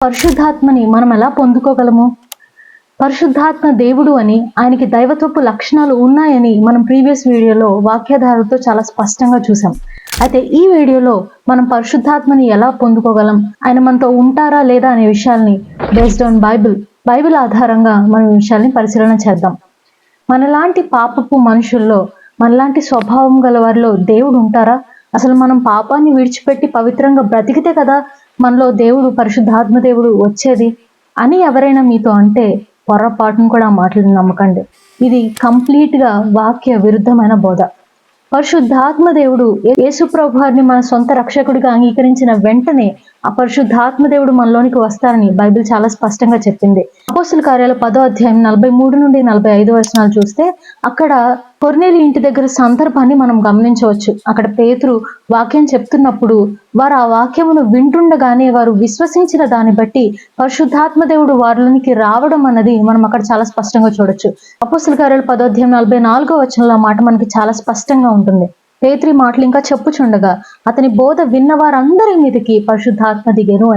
పరిశుద్ధాత్మని మనం ఎలా పొందుకోగలము? పరిశుద్ధాత్మ దేవుడు అని ఆయనకి దైవత్వపు లక్షణాలు ఉన్నాయని మనం ప్రీవియస్ వీడియోలో వాక్యాధారతో చాలా స్పష్టంగా చూసాం అయితే ఈ వీడియోలో మనం పరిశుద్ధాత్మని ఎలా పొందుకోగలం? ఆయన మనతో ఉంటారా లేదా అనే విషయాల్ని బేస్డ్ ఆన్ బైబిల్ బైబిల్ ఆధారంగా మనం ఈ విషయాల్ని పరిశీలన చేద్దాం. మనలాంటి పాపపు మనుషుల్లో మనలాంటి స్వభావం గల వారిలో దేవుడు ఉంటారా? అసలు మనం పాపాన్ని విడిచిపెట్టి పవిత్రంగా బ్రతికితే కదా మనలో దేవుడు పరిశుద్ధాత్మ దేవుడు వచ్చేది అని ఎవరైనా మీతో అంటే పొరపాటును కూడా మాట్లాడి మాటలు నమ్మకండి. ఇది కంప్లీట్గా వాక్య విరుద్ధమైన బోధ. పరిశుద్ధాత్మ దేవుడు యేసుప్రభు వారిని మన సొంత రక్షకుడిగా అంగీకరించిన వెంటనే ఆ పరిశుద్ధాత్మ దేవుడు మనలోనికి వస్తారని బైబిల్ చాలా స్పష్టంగా చెప్పింది. అపోస్తుల కార్యాల పదో అధ్యాయం నలభై మూడు నుండి నలభై ఐదు వచనాలు చూస్తే అక్కడ కొర్నేలి ఇంటి దగ్గర సందర్భాన్ని మనం గమనించవచ్చు. అక్కడ పేతురు వాక్యం చెప్తున్నప్పుడు వారు ఆ వాక్యమును వింటుండగానే వారు విశ్వసించిన దాన్ని బట్టి పరిశుద్ధాత్మ దేవుడు వారిలోనికి రావడం అన్నది మనం అక్కడ చాలా స్పష్టంగా చూడొచ్చు. అపోస్తుల కార్యాల పదోధ్యాయం నలభై నాలుగో వచనంలో మాట మనకి చాలా స్పష్టంగా ఉంటుంది. పేత్రి మాటలు ఇంకా చెప్పుచుండగా అతని బోధ విన్న వారందరి మీదకి పరిశుద్ధాత్మ దిగెను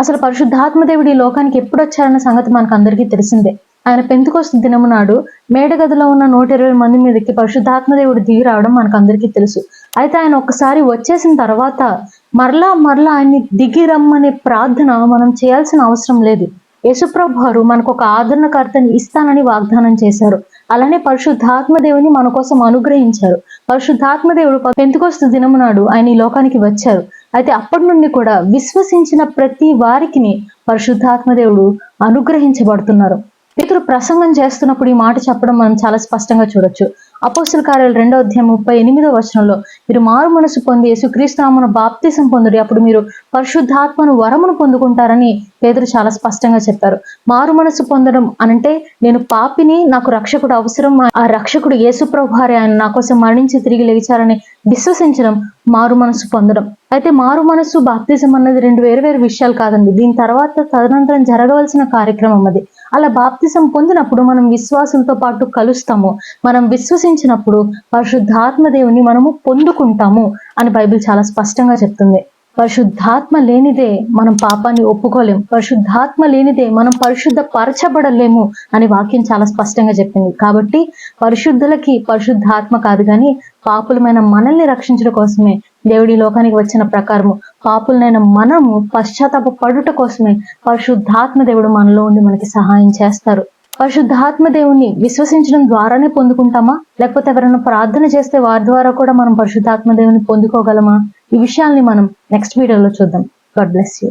అసలు పరిశుద్ధాత్మ దేవుడు ఈ లోకానికి ఎప్పుడు వచ్చారన్న సంగతి మనకు అందరికీ తెలిసిందే. ఆయన పెంతుకొస్తు దినము నాడు మేడగదిలో ఉన్న నూట ఇరవై మంది మీదకి పరిశుద్ధాత్మ దేవుడు దిగి రావడం మనకు అందరికీ తెలుసు. అయితే ఆయన ఒక్కసారి వచ్చేసిన తర్వాత మరలా మరలా ఆయన్ని దిగి రమ్మనే ప్రార్థన మనం చేయాల్సిన అవసరం లేదు. యేసుప్రభు వారు మనకు ఒక ఆదరణకర్తని ఇస్తానని వాగ్దానం చేశారు. అలానే పరిశుద్ధాత్మ దేవుని మన కోసం అనుగ్రహించారు. పరిశుద్ధాత్మ దేవుడు పెంతుకొస్తు దినము నాడు ఆయన ఈ లోకానికి వచ్చారు. అయితే అప్పటి నుండి కూడా విశ్వసించిన ప్రతి వారికి పరిశుద్ధాత్మ దేవుడు అనుగ్రహించబడుతున్నారు. పేతురు ప్రసంగం చేస్తున్నప్పుడు ఈ మాట చెప్పడం మనం చాలా స్పష్టంగా చూడొచ్చు. అపోస్తుల కార్యాలు రెండో అధ్యాయం ముప్పై ఎనిమిదో వచనంలో మీరు మారు మనసు పొంది యేసుక్రీస్తునామను బాప్తిసం పొందుడి అప్పుడు మీరు పరిశుద్ధాత్మను వరమును పొందుకుంటారని పేదరు చాలా స్పష్టంగా చెప్పారు. మారు మనసు పొందడం అనంటే నేను పాపిని నాకు రక్షకుడు అవసరం ఆ రక్షకుడు యేసుప్రభారి ఆయన నా కోసం మరణించి తిరిగి లేచారని విశ్వసించడం మారు మనసు పొందడం. అయితే మారు మనసు బాప్తిజం అన్నది రెండు వేరు వేరు విషయాలు కాదండి. దీని తర్వాత తదనంతరం జరగవలసిన కార్యక్రమం అది. అలా బాప్తిసం పొందినప్పుడు మనం విశ్వాసంతో పాటు కలుస్తాము. మనం విశ్వసించినప్పుడు పరిశుద్ధాత్మ దేవుని మనము పొందుకుంటాము అని బైబిల్ చాలా స్పష్టంగా చెప్తుంది. పరిశుద్ధాత్మ లేనిదే మనం పాపాన్ని ఒప్పుకోలేం పరిశుద్ధాత్మ లేనిదే మనం పరిశుద్ధ పరచబడలేము అని వాక్యం చాలా స్పష్టంగా చెప్పింది. కాబట్టి పరిశుద్ధులకి పరిశుద్ధాత్మ కాదు కానీ పాపులమైన మనల్ని రక్షించడం కోసమే దేవుడి లోకానికి వచ్చిన ప్రకారము పాపులనైన మనము పశ్చాత్తాప పడుట కోసమే పరిశుద్ధాత్మ దేవుడు మనలో ఉండి మనకి సహాయం చేస్తారు. పరిశుద్ధాత్మ దేవుణ్ణి విశ్వసించడం ద్వారానే పొందుకుంటామా? లేకపోతే ఎవరైనా ప్రార్థన చేస్తే వారి ద్వారా కూడా మనం పరిశుద్ధాత్మ దేవుని పొందుకోగలమా? ఈ విషయాల్ని మనం నెక్స్ట్ వీడియోలో చూద్దాం. God bless you